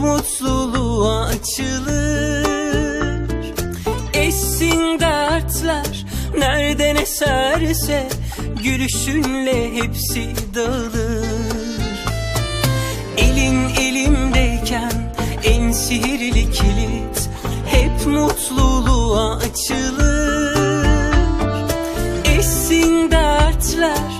mutluluğa açılır. Essin dertler nereden eserse Gülüşünle hepsi dağılır. Elin elimdeyken en sihirli kilit Hep mutluluğa açılır. Essin dertler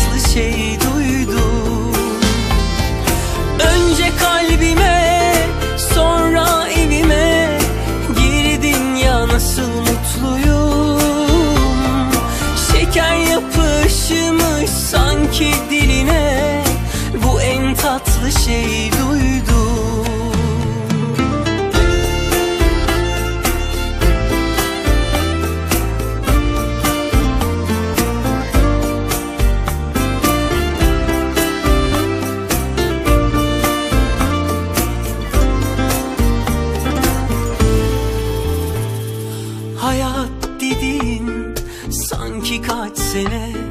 yapışmış sanki diline. Bu en tatlı şey duydum. Hayat dediğin sanki kaç sene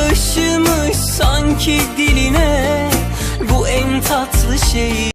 taşımış sanki diline Bu en tatlı şeyi